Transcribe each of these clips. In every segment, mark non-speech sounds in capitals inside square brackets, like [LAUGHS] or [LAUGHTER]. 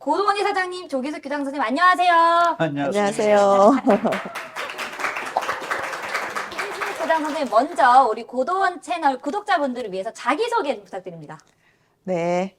고동원희 사장님, 조기숙 교장 선생님 안녕하세요. 안녕하세요. 조기숙 [LAUGHS] 교장 선생님 먼저 우리 고도원 채널 구독자분들을 위해서 자기소개 좀 부탁드립니다. 네.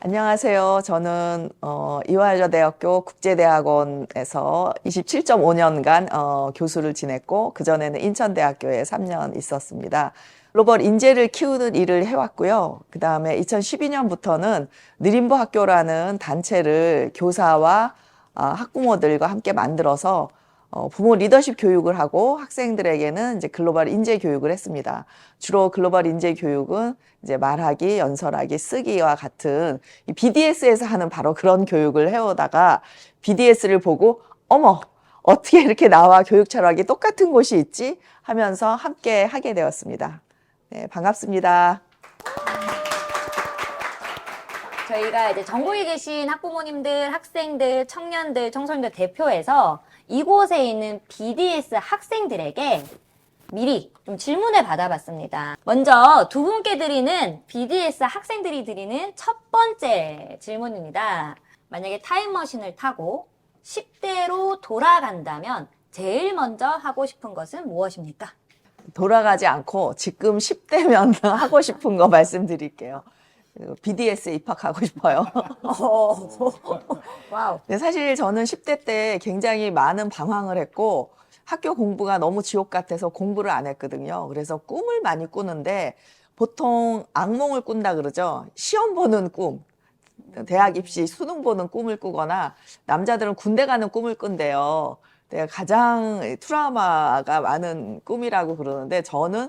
안녕하세요. 저는 어, 이화여자대학교 국제대학원에서 27.5년간 어, 교수를 지냈고 그 전에는 인천대학교에 3년 있었습니다. 글로벌 인재를 키우는 일을 해왔고요. 그 다음에 2012년부터는 느림보 학교라는 단체를 교사와 아, 학부모들과 함께 만들어서 어, 부모 리더십 교육을 하고 학생들에게는 이제 글로벌 인재 교육을 했습니다. 주로 글로벌 인재 교육은 이제 말하기, 연설하기, 쓰기와 같은 이 BDS에서 하는 바로 그런 교육을 해오다가 BDS를 보고 어머 어떻게 이렇게 나와 교육 철학이 똑같은 곳이 있지 하면서 함께 하게 되었습니다. 네, 반갑습니다. 저희가 이제 전국에 계신 학부모님들, 학생들, 청년들, 청소년들 대표해서 이곳에 있는 BDS 학생들에게 미리 좀 질문을 받아봤습니다. 먼저 두 분께 드리는 BDS 학생들이 드리는 첫 번째 질문입니다. 만약에 타임머신을 타고 10대로 돌아간다면 제일 먼저 하고 싶은 것은 무엇입니까? 돌아가지 않고 지금 10대면 [LAUGHS] 하고 싶은 거 말씀드릴게요. BDS에 입학하고 싶어요. [LAUGHS] 와우. 근데 사실 저는 10대 때 굉장히 많은 방황을 했고 학교 공부가 너무 지옥 같아서 공부를 안 했거든요. 그래서 꿈을 많이 꾸는데 보통 악몽을 꾼다 그러죠. 시험 보는 꿈. 대학 입시 수능 보는 꿈을 꾸거나 남자들은 군대 가는 꿈을 꾼대요. 내가 가장 트라우마가 많은 꿈이라고 그러는데 저는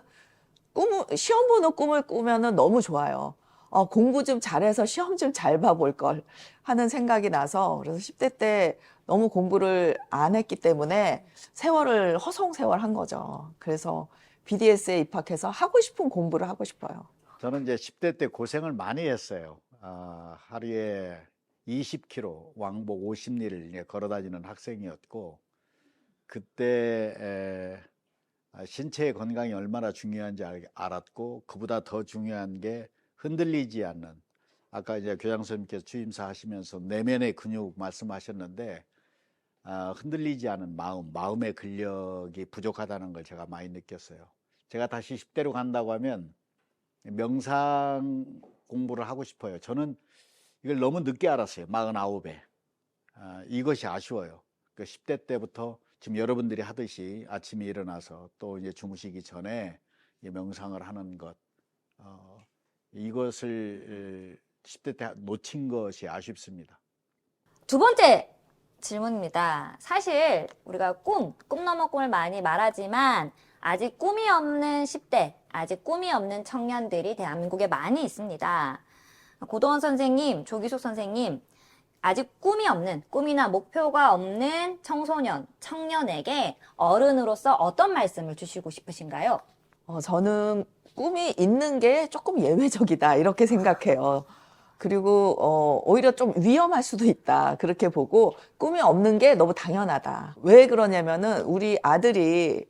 꿈 시험 보는 꿈을 꾸면은 너무 좋아요. 어, 공부 좀 잘해서 시험 좀 잘 봐볼 걸 하는 생각이 나서 그래서 10대 때 너무 공부를 안 했기 때문에 세월을 허송 세월 한 거죠. 그래서 BDS에 입학해서 하고 싶은 공부를 하고 싶어요. 저는 이제 10대 때 고생을 많이 했어요. 아, 하루에 20km 왕복 50리를 걸어 다니는 학생이었고 그때 에, 아, 신체의 건강이 얼마나 중요한지 알, 알았고 그보다 더 중요한 게 흔들리지 않는 아까 이제 교장 선생님께서 주임사 하시면서 내면의 근육 말씀하셨는데 아, 흔들리지 않은 마음, 마음의 근력이 부족하다는 걸 제가 많이 느꼈어요. 제가 다시 10대로 간다고 하면 명상 공부를 하고 싶어요. 저는 이걸 너무 늦게 알았어요. 49에. 아, 이것이 아쉬워요. 그 10대 때부터 지금 여러분들이 하듯이 아침에 일어나서 또 이제 주무시기 전에 이 명상을 하는 것, 어, 이것을 10대 때 놓친 것이 아쉽습니다. 두 번째 질문입니다. 사실 우리가 꿈, 꿈 넘어 꿈을 많이 말하지만 아직 꿈이 없는 10대, 아직 꿈이 없는 청년들이 대한민국에 많이 있습니다. 고동원 선생님, 조기숙 선생님, 아직 꿈이 없는, 꿈이나 목표가 없는 청소년, 청년에게 어른으로서 어떤 말씀을 주시고 싶으신가요? 어, 저는 꿈이 있는 게 조금 예외적이다 이렇게 생각해요. 그리고 어, 오히려 좀 위험할 수도 있다 그렇게 보고 꿈이 없는 게 너무 당연하다. 왜 그러냐면은 우리 아들이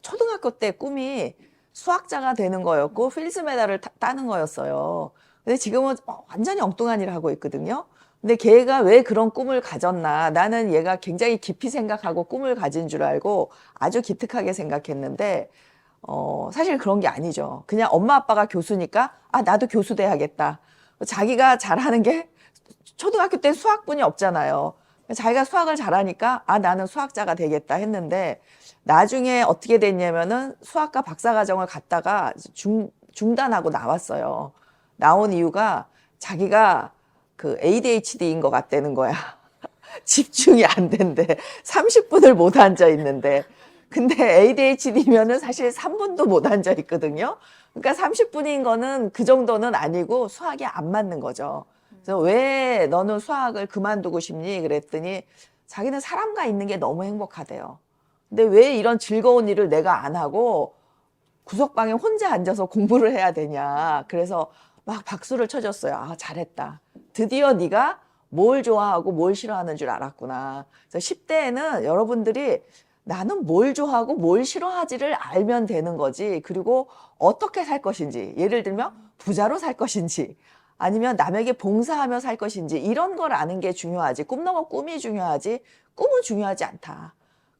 초등학교 때 꿈이 수학자가 되는 거였고 필즈 메달을 타- 따는 거였어요. 근데 지금은 어, 완전히 엉뚱한 일을 하고 있거든요. 근데 걔가 왜 그런 꿈을 가졌나? 나는 얘가 굉장히 깊이 생각하고 꿈을 가진 줄 알고 아주 기특하게 생각했는데 어, 사실 그런 게 아니죠. 그냥 엄마 아빠가 교수니까, 아, 나도 교수 돼야겠다. 자기가 잘하는 게 초등학교 때 수학분이 없잖아요. 자기가 수학을 잘하니까, 아, 나는 수학자가 되겠다 했는데, 나중에 어떻게 됐냐면은 수학과 박사과정을 갔다가 중, 중단하고 나왔어요. 나온 이유가 자기가 그 ADHD인 것 같다는 거야. [LAUGHS] 집중이 안 된대. 30분을 못 앉아 있는데. 근데 ADHD면은 사실 3분도 못 앉아 있거든요. 그러니까 30분인 거는 그 정도는 아니고 수학이 안 맞는 거죠. 그래서 왜 너는 수학을 그만두고 싶니? 그랬더니 자기는 사람과 있는 게 너무 행복하대요. 근데 왜 이런 즐거운 일을 내가 안 하고 구석방에 혼자 앉아서 공부를 해야 되냐. 그래서 막 박수를 쳐줬어요. 아, 잘했다. 드디어 네가 뭘 좋아하고 뭘 싫어하는 줄 알았구나. 그래서 10대에는 여러분들이 나는 뭘 좋아하고 뭘 싫어하지를 알면 되는 거지. 그리고 어떻게 살 것인지. 예를 들면 부자로 살 것인지 아니면 남에게 봉사하며 살 것인지 이런 걸 아는 게 중요하지. 꿈 넘어 꿈이 중요하지. 꿈은 중요하지 않다.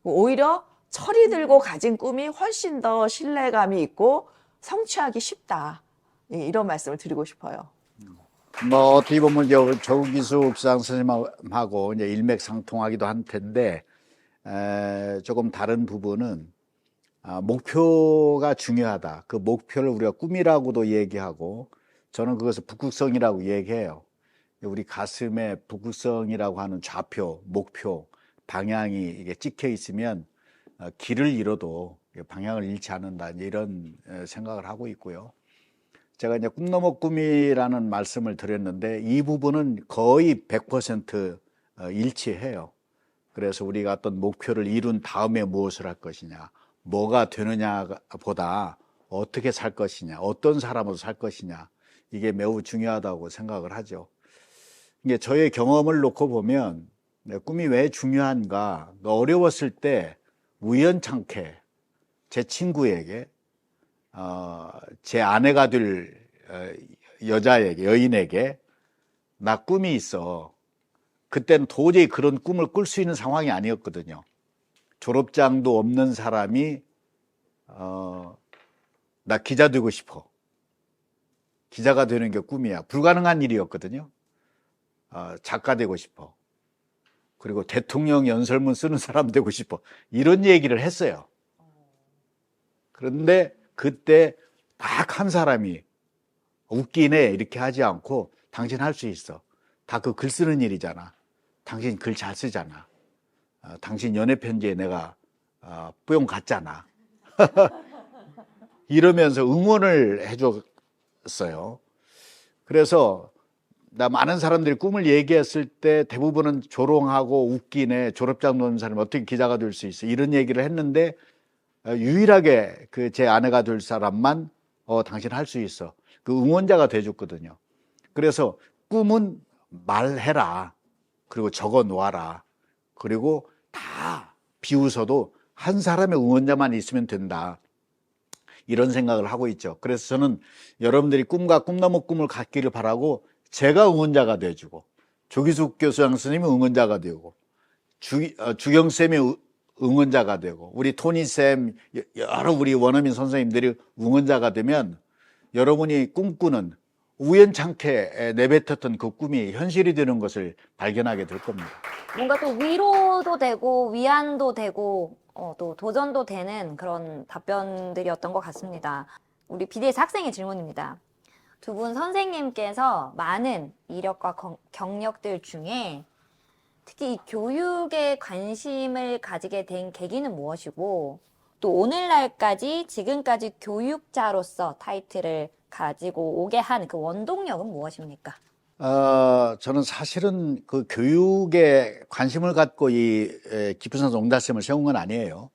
오히려 철이 들고 가진 꿈이 훨씬 더 신뢰감이 있고 성취하기 쉽다. 예, 이런 말씀을 드리고 싶어요. 뭐 어떻게 보면 저 조기숙 수장 선생님하고 이제 일맥상통하기도 한 텐데 에, 조금 다른 부분은 아, 목표가 중요하다. 그 목표를 우리가 꿈이라고도 얘기하고 저는 그것을 북극성이라고 얘기해요. 우리 가슴에 북극성이라고 하는 좌표, 목표, 방향이 이게 찍혀 있으면 어, 길을 잃어도 방향을 잃지 않는다. 이런 에, 생각을 하고 있고요. 제가 이제 꿈 넘어 꿈이라는 말씀을 드렸는데 이 부분은 거의 100% 어, 일치해요. 그래서 우리가 어떤 목표를 이룬 다음에 무엇을 할 것이냐, 뭐가 되느냐보다 어떻게 살 것이냐, 어떤 사람으로 살 것이냐, 이게 매우 중요하다고 생각을 하죠. 이게 저의 경험을 놓고 보면 내 꿈이 왜 중요한가, 어려웠을 때 우연찮게 제 친구에게 어, 제 아내가 될 어, 여자에게, 여인에게 나 꿈이 있어. 그때는 도저히 그런 꿈을 꿀 수 있는 상황이 아니었거든요. 졸업장도 없는 사람이 어, 나 기자 되고 싶어. 기자가 되는 게 꿈이야. 불가능한 일이었거든요. 어, 작가 되고 싶어. 그리고 대통령 연설문 쓰는 사람 되고 싶어. 이런 얘기를 했어요. 그런데 그때 딱 한 사람이 웃기네 이렇게 하지 않고 당신 할 수 있어. 다 그 글 쓰는 일이잖아. 당신 글 잘 쓰잖아. 어, 당신 연애 편지에 내가 어, 뿌용 갔잖아. [LAUGHS] 이러면서 응원을 해줬어요. 그래서 나 많은 사람들이 꿈을 얘기했을 때 대부분은 조롱하고 웃기네 졸업장 놓는 사람이 어떻게 기자가 될 수 있어 이런 얘기를 했는데 어, 유일하게 그 제 아내가 될 사람만 어 당신 할 수 있어 그 응원자가 돼줬거든요. 그래서 꿈은 말해라 그리고 적어 놓아라 그리고 다 비웃어도 한 사람의 응원자만 있으면 된다. 이런 생각을 하고 있죠. 그래서 저는 여러분들이 꿈과 꿈나무 꿈을 갖기를 바라고 제가 응원자가 돼주고 조기숙 교수장 스님이 응원자가 되고 주, 어, 주경 쌤이 응원자가 되고 우리 토니 쌤 여러 우리 원어민 선생님들이 응원자가 되면 여러분이 꿈꾸는 우연찮게 내뱉었던 그 꿈이 현실이 되는 것을 발견하게 될 겁니다. 뭔가 또 위로도 되고 위안도 되고 어, 또 도전도 되는 그런 답변들이었던 것 같습니다. 우리 BDS 학생의 질문입니다. 두 분 선생님께서 많은 이력과 경- 경력들 중에 특히 이 교육에 관심을 가지게 된 계기는 무엇이고 또 오늘날까지 지금까지 교육자로서 타이틀을 가지고 오게 한 그 원동력은 무엇입니까? 어, 저는 사실은 그 교육에 관심을 갖고 이 에, 깊은 농다심을 세운 건 아니에요.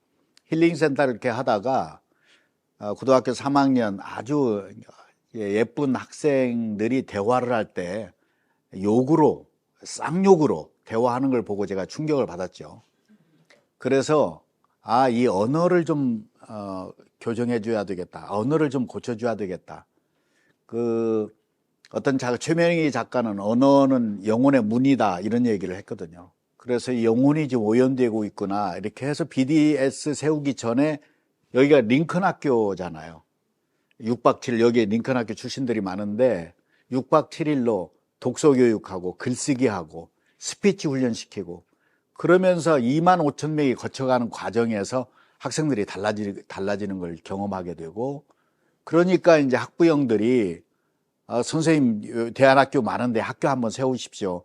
힐링센터를 이렇게 하다가 어, 고등학교 3학년 아주 예, 예쁜 학생들이 대화를 할 때 욕으로, 쌍욕으로 대화하는 걸 보고 제가 충격을 받았죠. 그래서 아, 이 언어를 좀 어, 교정해 줘야 되겠다. 언어를 좀 고쳐 줘야 되겠다. 그 어떤 작 최명희 작가는 언어는 영혼의 문이다 이런 얘기를 했거든요. 그래서 이 영혼이 지금 오염되고 있구나 이렇게 해서 BDS 세우기 전에 여기가 링컨 학교잖아요. 6박 7일 여기에 링컨 학교 출신들이 많은데 6박 7일로 독서 교육하고 글쓰기 하고 스피치 훈련시키고 그러면서 2만 5천 명이 거쳐가는 과정에서 학생들이 달라지, 달라지는 걸 경험하게 되고 그러니까 이제 학부형들이 어, 선생님 대안학교 많은데 학교 한번 세우십시오.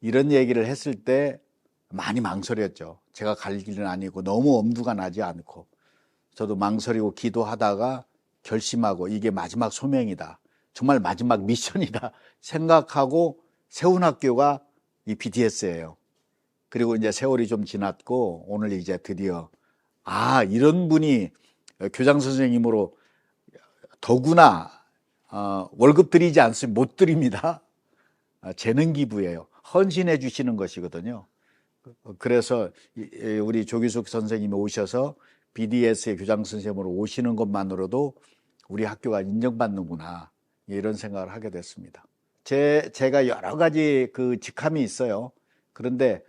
이런 얘기를 했을 때 많이 망설였죠. 제가 갈 길은 아니고 너무 엄두가 나지 않고 저도 망설이고 기도하다가 결심하고 이게 마지막 소명이다. 정말 마지막 미션이다 [LAUGHS] 생각하고 세운 학교가 이 BTS예요. 그리고 이제 세월이 좀 지났고 오늘 이제 드디어 아 이런 분이 교장 선생님으로 더구나 어, 월급 드리지 않으면 못 드립니다. 아, 재능 기부예요. 헌신해 주시는 것이거든요. 그래서 우리 조기숙 선생님이 오셔서 BDS의 교장 선생님으로 오시는 것만으로도 우리 학교가 인정받는구나 이런 생각을 하게 됐습니다. 제, 제가 여러 가지 그 직함이 있어요. 그런데,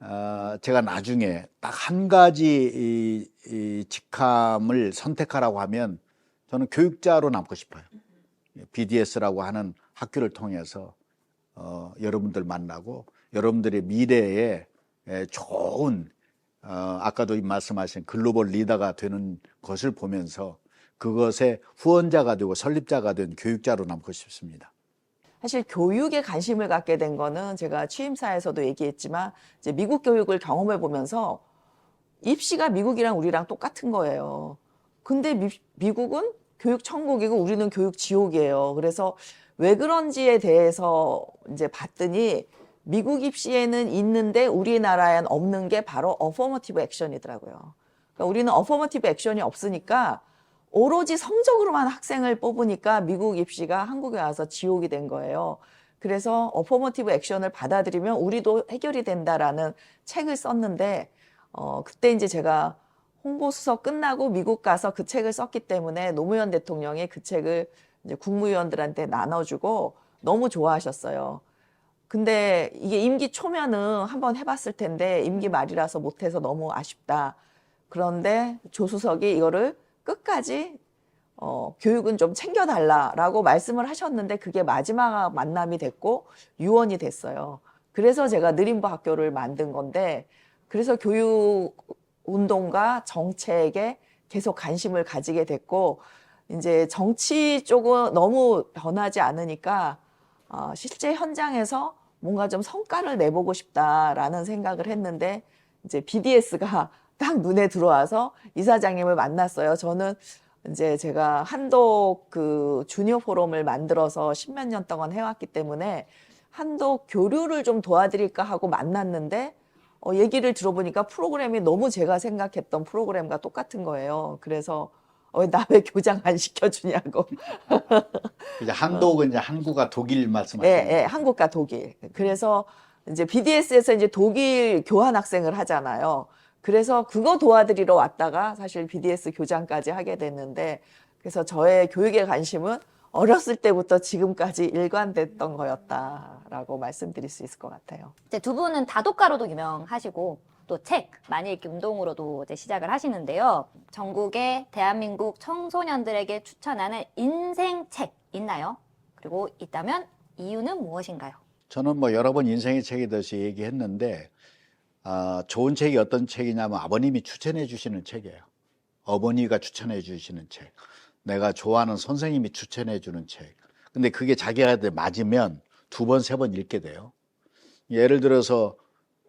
어, 제가 나중에 딱 한 가지 이, 이 직함을 선택하라고 하면 저는 교육자로 남고 싶어요. BDS라고 하는 학교를 통해서 어, 여러분들 만나고 여러분들의 미래에 에, 좋은 어, 아까도 말씀하신 글로벌 리더가 되는 것을 보면서 그것의 후원자가 되고 설립자가 된 교육자로 남고 싶습니다. 사실 교육에 관심을 갖게 된 거는 제가 취임사에서도 얘기했지만 이제 미국 교육을 경험해 보면서 입시가 미국이랑 우리랑 똑같은 거예요. 근데 미, 미국은 교육 천국이고 우리는 교육 지옥이에요. 그래서 왜 그런지에 대해서 이제 봤더니 미국 입시에는 있는데 우리나라엔 없는 게 바로 어퍼머티브 액션이더라고요. 그러니까 우리는 어퍼머티브 액션이 없으니까 오로지 성적으로만 학생을 뽑으니까 미국 입시가 한국에 와서 지옥이 된 거예요. 그래서 어퍼머티브 액션을 받아들이면 우리도 해결이 된다라는 책을 썼는데 어 그때 이제 제가 홍보 수석 끝나고 미국 가서 그 책을 썼기 때문에 노무현 대통령이 그 책을 이제 국무위원들한테 나눠주고 너무 좋아하셨어요. 근데 이게 임기 초면은 한번 해봤을 텐데 임기 말이라서 못해서 너무 아쉽다. 그런데 조수석이 이거를 끝까지 어, 교육은 좀 챙겨달라라고 말씀을 하셨는데 그게 마지막 만남이 됐고 유언이 됐어요. 그래서 제가 느림부 학교를 만든 건데 그래서 교육 운동과 정책에 계속 관심을 가지게 됐고 이제 정치 쪽은 너무 변하지 않으니까 어, 실제 현장에서 뭔가 좀 성과를 내보고 싶다라는 생각을 했는데 이제 BDS가 딱 눈에 들어와서 이사장님을 만났어요. 저는 이제 제가 한독 그 주니어 포럼을 만들어서 십몇 년 동안 해왔기 때문에 한독 교류를 좀 도와드릴까 하고 만났는데 어, 얘기를 들어보니까 프로그램이 너무 제가 생각했던 프로그램과 똑같은 거예요. 그래서 어, 나왜 [LAUGHS] 교장 안 시켜주냐고. 이제 한독은 이제 한국과 독일 예, 말씀하시는 예, 한국과 독일. 그래서 이제 BDS에서 이제 독일 교환 학생을 하잖아요. 그래서 그거 도와드리러 왔다가 사실 BDS 교장까지 하게 됐는데 그래서 저의 교육에 관심은 어렸을 때부터 지금까지 일관됐던 거였다라고 말씀드릴 수 있을 것 같아요. 이제 두 분은 다독가로도 유명하시고 또 책 많이 읽기 운동으로도 이제 시작을 하시는데요. 전국의 대한민국 청소년들에게 추천하는 인생 책 있나요? 그리고 있다면 이유는 무엇인가요? 저는 뭐 여러 번 인생의 책에 대해서 얘기했는데 아, 좋은 책이 어떤 책이냐면 아버님이 추천해 주시는 책이에요. 어머니가 추천해 주시는 책. 내가 좋아하는 선생님이 추천해 주는 책. 근데 그게 자기가 맞으면 두 번, 세 번 읽게 돼요. 예를 들어서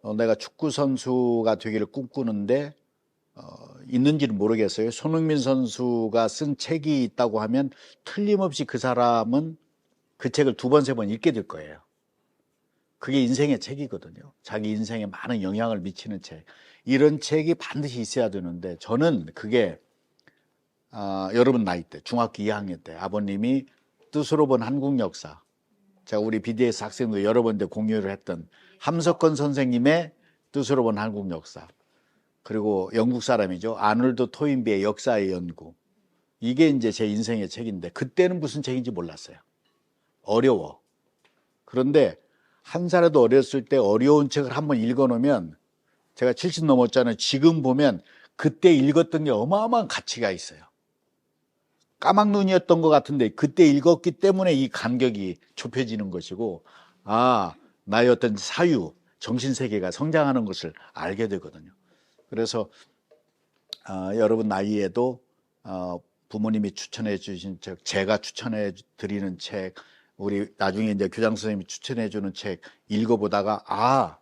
어, 내가 축구 선수가 되기를 꿈꾸는데 어, 있는지는 모르겠어요. 손흥민 선수가 쓴 책이 있다고 하면 틀림없이 그 사람은 그 책을 두 번, 세 번 읽게 될 거예요. 그게 인생의 책이거든요. 자기 인생에 많은 영향을 미치는 책. 이런 책이 반드시 있어야 되는데 저는 그게 아, 여러분 나이 때 중학교 2학년 때 아버님이 뜻으로 본 한국 역사 제가 우리 BDS 학생도 여러 번 공유를 했던 함석건 선생님의 뜻으로 본 한국 역사 그리고 영국 사람이죠 아놀드 토인비의 역사의 연구 이게 이제 제 인생의 책인데 그때는 무슨 책인지 몰랐어요 어려워 그런데 한 살에도 어렸을 때 어려운 책을 한번 읽어놓으면 제가 70 넘었잖아요. 지금 보면 그때 읽었던 게 어마어마한 가치가 있어요. 까막눈이었던 것 같은데 그때 읽었기 때문에 이 간격이 좁혀지는 것이고 아 나의 어떤 사유, 정신 세계가 성장하는 것을 알게 되거든요. 그래서 어, 여러분 나이에도 어, 부모님이 추천해 주신 책, 제가 추천해 드리는 책, 우리 나중에 이제 교장 선생님이 추천해 주는 책 읽어보다가 아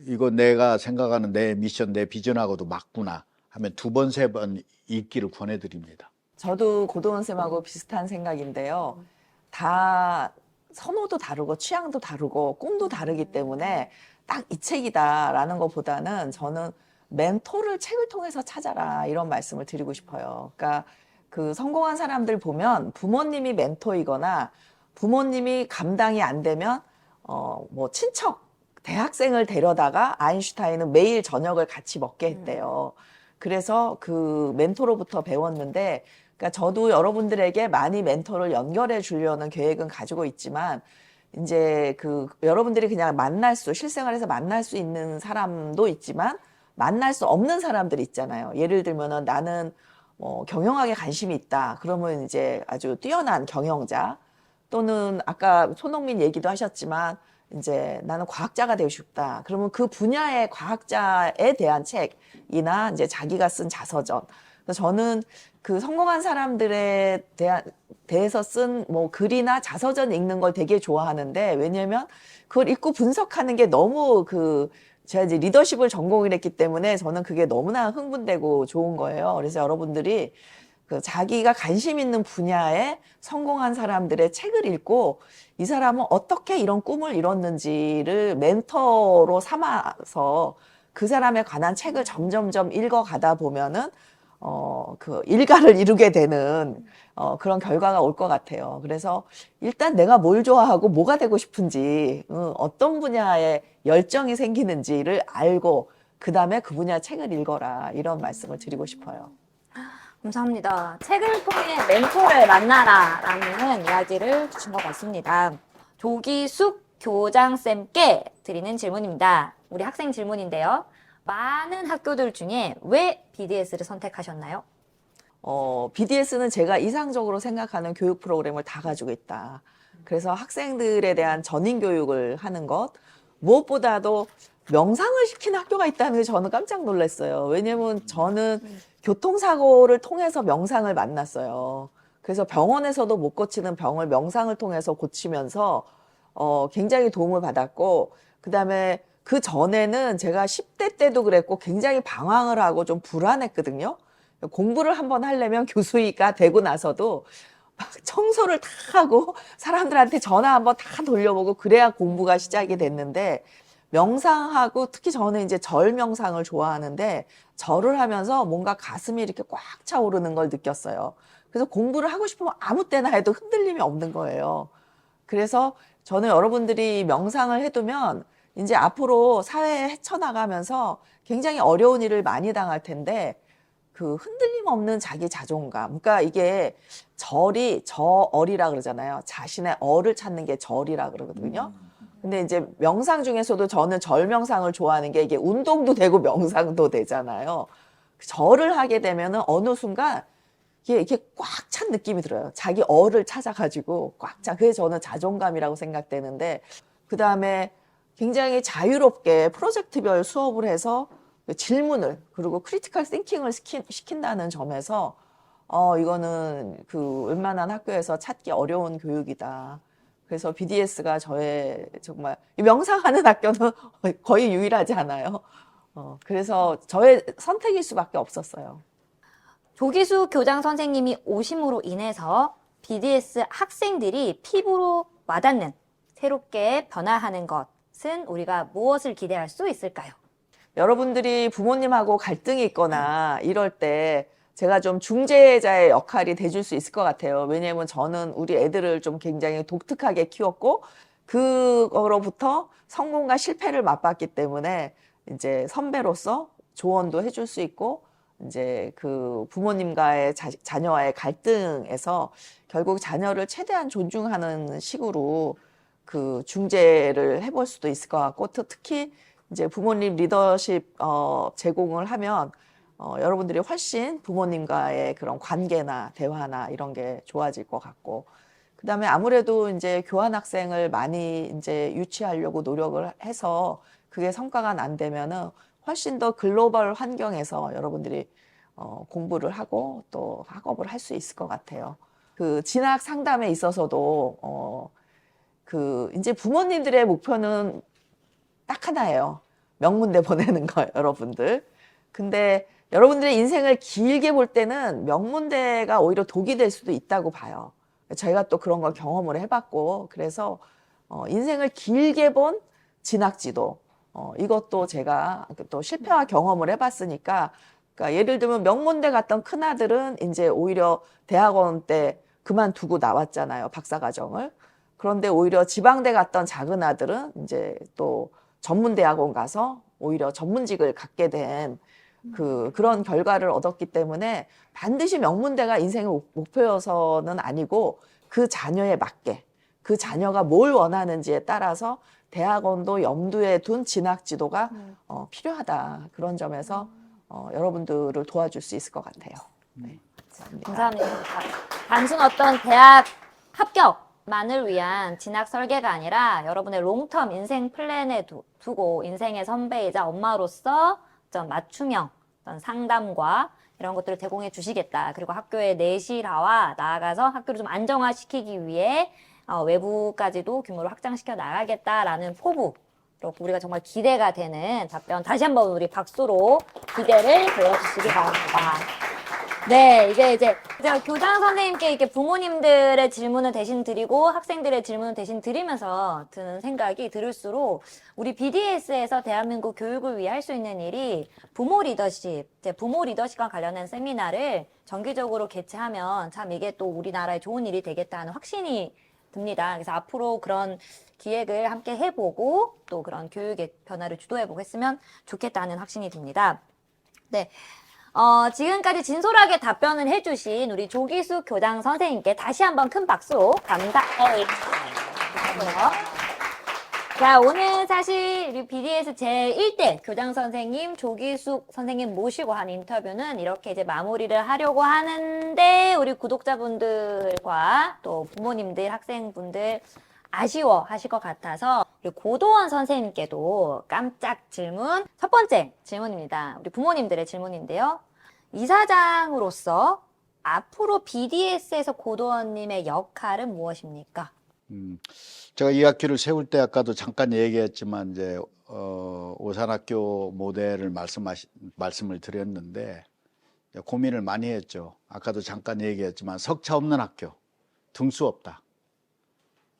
이거 내가 생각하는 내 미션, 내 비전하고도 맞구나 하면 두 번, 세번 읽기를 권해드립니다. 저도 고도원 쌤하고 비슷한 생각인데요. 다 선호도 다르고 취향도 다르고 꿈도 다르기 때문에 딱 이 책이다라는 것보다는 저는 멘토를 책을 통해서 찾아라 이런 말씀을 드리고 싶어요. 그러니까 그 성공한 사람들 보면 부모님이 멘토이거나 부모님이 감당이 안 되면 어 뭐 친척 대학생을 데려다가 아인슈타인은 매일 저녁을 같이 먹게 했대요. 그래서 그 멘토로부터 배웠는데 그러니까 저도 여러분들에게 많이 멘토를 연결해 주려는 계획은 가지고 있지만 이제 그 여러분들이 그냥 만날 수 실생활에서 만날 수 있는 사람도 있지만 만날 수 없는 사람들 있잖아요. 예를 들면은 나는 뭐 경영학에 관심이 있다. 그러면 이제 아주 뛰어난 경영자 또는 아까 손흥민 얘기도 하셨지만 이제 나는 과학자가 되고 싶다. 그러면 그 분야의 과학자에 대한 책이나 이제 자기가 쓴 자서전. 그래서 저는 그 성공한 사람들에 대한 대해서 쓴 뭐 글이나 자서전 읽는 걸 되게 좋아하는데 왜냐면 그걸 읽고 분석하는 게 너무 그 제가 이제 리더십을 전공을 했기 때문에 저는 그게 너무나 흥분되고 좋은 거예요. 그래서 여러분들이 그 자기가 관심 있는 분야에 성공한 사람들의 책을 읽고 이 사람은 어떻게 이런 꿈을 이뤘는지를 멘토로 삼아서 그 사람에 관한 책을 점점점 읽어가다 보면은 어, 그 일가를 이루게 되는 어, 그런 결과가 올 것 같아요. 그래서 일단 내가 뭘 좋아하고 뭐가 되고 싶은지, 어, 어떤 분야에 열정이 생기는지를 알고, 그 다음에 그 분야 책을 읽어라. 이런 말씀을 드리고 싶어요. 감사합니다. 책을 통해 멘토를 만나라라는 이야기를 주신 것 같습니다. 조기숙 교장쌤께 드리는 질문입니다. 우리 학생 질문인데요. 많은 학교들 중에 왜 BDS를 선택하셨나요? 어, BDS는 제가 이상적으로 생각하는 교육 프로그램을 다 가지고 있다. 그래서 학생들에 대한 전인 교육을 하는 것, 무엇보다도 명상을 시키는 학교가 있다는 게 저는 깜짝 놀랐어요. 왜냐면 저는 교통사고를 통해서 명상을 만났어요. 그래서 병원에서도 못 고치는 병을 명상을 통해서 고치면서 어, 굉장히 도움을 받았고, 그 다음에 그 전에는 제가 10대 때도 그랬고 굉장히 방황을 하고 좀 불안했거든요. 공부를 한번 하려면 교수가 되고 나서도 막 청소를 다 하고 사람들한테 전화 한번 다 돌려보고 그래야 공부가 시작이 됐는데 명상하고 특히 저는 이제 절 명상을 좋아하는데 절을 하면서 뭔가 가슴이 이렇게 꽉 차오르는 걸 느꼈어요. 그래서 공부를 하고 싶으면 아무 때나 해도 흔들림이 없는 거예요. 그래서 저는 여러분들이 명상을 해두면 이제 앞으로 사회에 헤쳐나가면서 굉장히 어려운 일을 많이 당할 텐데 그 흔들림 없는 자기 자존감. 그러니까 이게 절이 저얼이라 그러잖아요. 자신의 얼을 찾는 게 절이라 그러거든요. 근데 이제 명상 중에서도 저는 절 명상을 좋아하는 게 이게 운동도 되고 명상도 되잖아요. 절을 하게 되면은 어느 순간 이게 이렇게 꽉 찬 느낌이 들어요. 자기 얼을 찾아가지고 꽉 차. 그게 저는 자존감이라고 생각되는데 그 다음에 굉장히 자유롭게 프로젝트별 수업을 해서 질문을 그리고 크리티컬 띵킹을 시킨, 시킨다는 점에서 어 이거는 그 웬만한 학교에서 찾기 어려운 교육이다. 그래서 BDS가 저의 정말 이 명상하는 학교는 [LAUGHS] 거의 유일하지 않아요. 어 그래서 저의 선택일 수밖에 없었어요. 조기수 교장 선생님이 오심으로 인해서 BDS 학생들이 피부로 와닿는 새롭게 변화하는 것은 우리가 무엇을 기대할 수 있을까요? 여러분들이 부모님하고 갈등이 있거나 이럴 때 제가 좀 중재자의 역할이 돼줄 수 있을 것 같아요. 왜냐하면 저는 우리 애들을 좀 굉장히 독특하게 키웠고 그거로부터 성공과 실패를 맛봤기 때문에 이제 선배로서 조언도 해줄 수 있고 이제 그 부모님과의 자, 자녀와의 갈등에서 결국 자녀를 최대한 존중하는 식으로 그 중재를 해볼 수도 있을 것 같고 또 특히 이제 부모님 리더십 어, 제공을 하면 어, 여러분들이 훨씬 부모님과의 그런 관계나 대화나 이런 게 좋아질 것 같고 그다음에 아무래도 이제 교환 학생을 많이 이제 유치하려고 노력을 해서 그게 성과가 안 되면은 훨씬 더 글로벌 환경에서 여러분들이 어, 공부를 하고 또 학업을 할 수 있을 것 같아요. 그 진학 상담에 있어서도 어, 그 이제 부모님들의 목표는 딱 하나예요. 명문대 [LAUGHS] 보내는 거 여러분들. 근데 여러분들의 인생을 길게 볼 때는 명문대가 오히려 독이 될 수도 있다고 봐요. 저희가 또 그런 걸 경험을 해봤고 그래서 어, 인생을 길게 본 진학지도 어, 이것도 제가 또 실패와 경험을 해봤으니까 그러니까 예를 들면 명문대 갔던 큰 아들은 이제 오히려 대학원 때 그만두고 나왔잖아요 박사과정을 그런데 오히려 지방대 갔던 작은 아들은 이제 또 전문대학원 가서 오히려 전문직을 갖게 된 그 그런 결과를 얻었기 때문에 반드시 명문대가 인생의 목- 목표여서는 아니고 그 자녀에 맞게 그 자녀가 뭘 원하는지에 따라서 대학원도 염두에 둔 진학 지도가 음. 어, 필요하다 그런 점에서 어, 여러분들을 도와줄 수 있을 것 같아요. 네, 감사합니다. 감사합니다. 다- 단순 어떤 대학 합격만을 위한 진학 설계가 아니라 여러분의 롱텀 인생 플랜에 두, 두고 인생의 선배이자 엄마로서 어떤 맞춤형 어떤 상담과 이런 것들을 제공해 주시겠다. 그리고 학교의 내실화와 나아가서 학교를 좀 안정화시키기 위해 어, 외부까지도 규모를 확장시켜 나가겠다라는 포부. 우리가 정말 기대가 되는 답변 다시 한번 우리 박수로 기대를 보여주시기 바랍니다. 네, 이제 이제 제가 교장 선생님께 이렇게 부모님들의 질문을 대신 드리고 학생들의 질문을 대신 드리면서 드는 생각이 들을수록 우리 BDS에서 대한민국 교육을 위해 할 수 있는 일이 부모 리더십, 이제 부모 리더십과 관련된 세미나를 정기적으로 개최하면 참 이게 또 우리나라에 좋은 일이 되겠다 하는 확신이 듭니다. 그래서 앞으로 그런 기획을 함께 해보고 또 그런 교육의 변화를 주도해보고 했으면 좋겠다는 확신이 듭니다. 네. 어, 지금까지 진솔하게 답변을 해주신 우리 조기숙 교장 선생님께 다시 한번 큰 박수로 감사해 주시고요. 자, 오늘 사실 우리 BDS 제1대 교장 선생님 조기숙 선생님 모시고 한 인터뷰는 이렇게 이제 마무리를 하려고 하는데 우리 구독자분들과 또 부모님들, 학생분들 아쉬워 하실 것 같아서 우리 고도원 선생님께도 깜짝 질문 첫 번째 질문입니다. 우리 부모님들의 질문인데요. 이사장으로서 앞으로 BDS에서 고도원님의 역할은 무엇입니까? 음, 제가 이 학교를 세울 때 아까도 잠깐 얘기했지만 이제 어, 오산학교 모델을 말씀하시, 말씀을 드렸는데 고민을 많이 했죠. 아까도 잠깐 얘기했지만 석차 없는 학교, 등수 없다.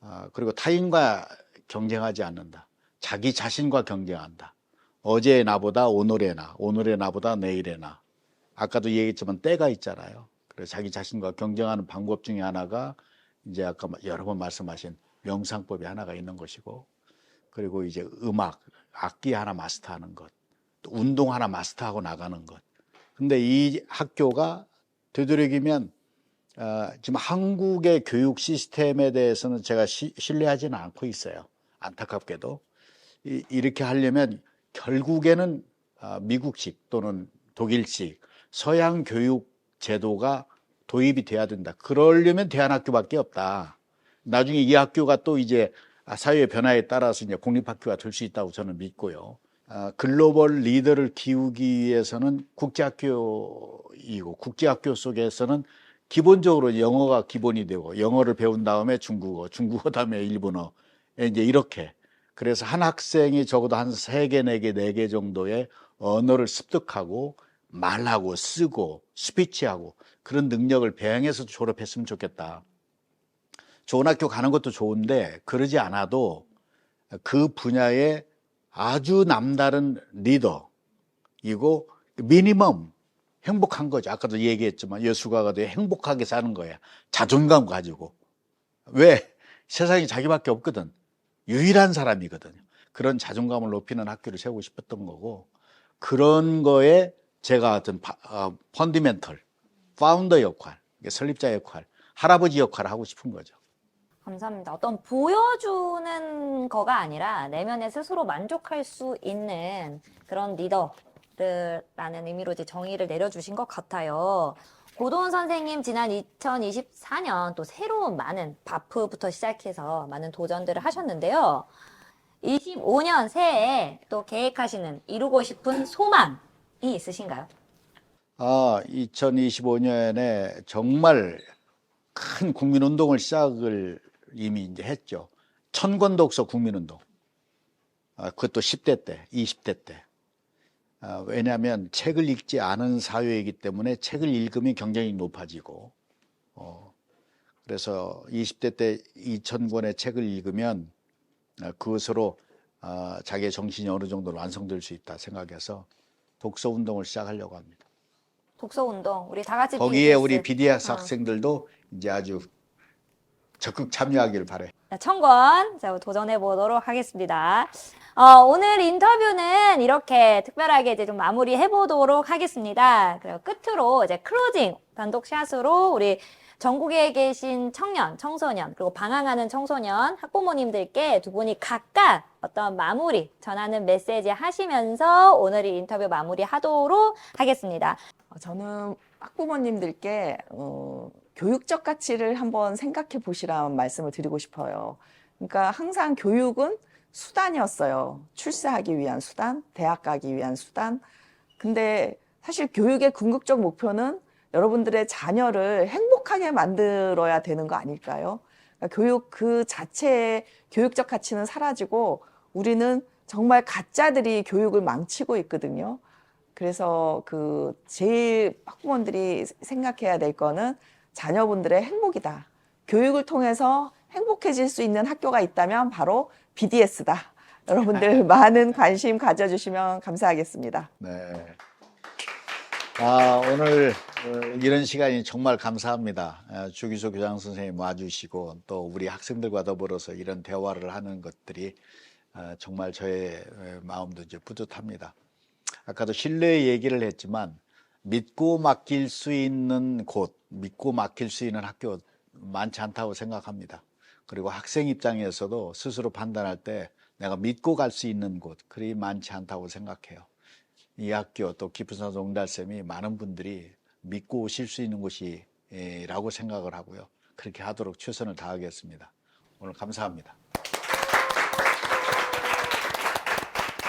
아, 그리고 타인과 경쟁하지 않는다. 자기 자신과 경쟁한다. 어제의 나보다 오늘의 나, 오늘의 나보다 내일의 나. 아까도 얘기했지만 때가 있잖아요. 그래서 자기 자신과 경쟁하는 방법 중에 하나가 이제 아까 여러 번 말씀하신 명상법이 하나가 있는 것이고 그리고 이제 음악, 악기 하나 마스터하는 것, 또 운동 하나 마스터하고 나가는 것. 근데 이 학교가 되도록이면 어, 지금 한국의 교육 시스템에 대해서는 제가 시- 신뢰하지는 않고 있어요. 안타깝게도 이, 이렇게 하려면 결국에는 아, 미국식 또는 독일식 서양 교육 제도가 도입이 돼야 된다. 그러려면 대한학교밖에 없다. 나중에 이 학교가 또 이제 사회의 변화에 따라서 이제 공립학교가 될 수 있다고 저는 믿고요. 아, 글로벌 리더를 키우기 위해서는 국제학교이고 국제학교 속에서는 기본적으로 영어가 기본이 되고 영어를 배운 다음에 중국어, 중국어 다음에 일본어 이제 이렇게 그래서 한 학생이 적어도 한 세 개, 네 개, 네 개 정도의 언어를 습득하고 말하고 쓰고 스피치하고 그런 능력을 배양해서 졸업했으면 좋겠다. 좋은 학교 가는 것도 좋은데 그러지 않아도 그 분야에 아주 남다른 리더이고 미니멈 행복한 거죠. 아까도 얘기했지만 여수가가 돼 행복하게 사는 거야. 자존감 가지고. 왜? 세상에 자기밖에 없거든. 유일한 사람이거든요. 그런 자존감을 높이는 학교를 세우고 싶었던 거고 그런 거에 제가 어떤 파, 어, 펀디멘털, 파운더 역할, 설립자 역할, 할아버지 역할을 하고 싶은 거죠. 감사합니다. 어떤 보여주는 거가 아니라 내면에 스스로 만족할 수 있는 그런 리더라는 의미로 이제 정의를 내려주신 것 같아요. 고도원 선생님 지난 2024년 또 새로운 많은 바프부터 시작해서 많은 도전들을 하셨는데요. 25년 새해에 또 계획하시는 이루고 싶은 소망이 있으신가요? 아, 2025년에 정말 큰 국민운동을 시작을 이미 이제 했죠. 천권독서 국민운동. 아, 그것도 10대 때, 20대 때. 아, 왜냐하면 책을 읽지 않은 사회이기 때문에 책을 읽으면 경쟁이 높아지고, 어, 그래서 20대 때 2,000권의 책을 읽으면 아, 그것으로 아, 자기의 정신이 어느 정도 완성될 수 있다 생각해서 독서 운동을 시작하려고 합니다. 독서 운동 우리 다 같이 거기에 BTS. 우리 BDS 어. 학생들도 이제 아주 적극 참여하기를 바래. 자, 청권 자, 도전해 보도록 하겠습니다. 어, 오늘 인터뷰는 이렇게 특별하게 이제 좀 마무리해 보도록 하겠습니다. 그리고 끝으로 이제 클로징 단독 샷으로 우리 전국에 계신 청년, 청소년, 그리고 방황하는 청소년, 학부모님들께 두 분이 각각 어떤 마무리, 전하는 메시지 하시면서 오늘 이 인터뷰 마무리 하도록 하겠습니다. 어, 저는 학부모님들께 어, 교육적 가치를 한번 생각해 보시라는 말씀을 드리고 싶어요. 그러니까 항상 교육은 수단이었어요. 출세하기 위한 수단, 대학 가기 위한 수단. 근데 사실 교육의 궁극적 목표는 여러분들의 자녀를 행복하게 만들어야 되는 거 아닐까요? 그러니까 교육 그 자체의 교육적 가치는 사라지고 우리는 정말 가짜들이 교육을 망치고 있거든요. 그래서 그 제일 학부모들이 생각해야 될 거는 자녀분들의 행복이다. 교육을 통해서 행복해질 수 있는 학교가 있다면 바로 BDS다. [LAUGHS] 여러분들 많은 관심 가져주시면 감사하겠습니다. 네. 아, 오늘 어, 이런 시간이 정말 감사합니다. 어, 주기소 교장 선생님 와주시고 또 우리 학생들과 더불어서 이런 대화를 하는 것들이 어, 정말 저의 어, 마음도 이제 뿌듯합니다. 아까도 신뢰의 얘기를 했지만 믿고 맡길 수 있는 곳, 믿고 맡길 수 있는 학교 많지 않다고 생각합니다. 그리고 학생 입장에서도 스스로 판단할 때 내가 믿고 갈 수 있는 곳, 그리 많지 않다고 생각해요. 이 학교 또 깊은 산 농달쌤이 많은 분들이 믿고 오실 수 있는 곳이라고 생각을 하고요. 그렇게 하도록 최선을 다하겠습니다. 오늘 감사합니다.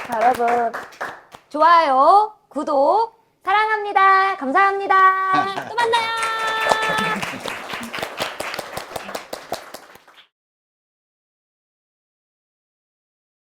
자, 여러분 좋아요, 구독 사랑합니다. 감사합니다. 또 만나요. Obrigado.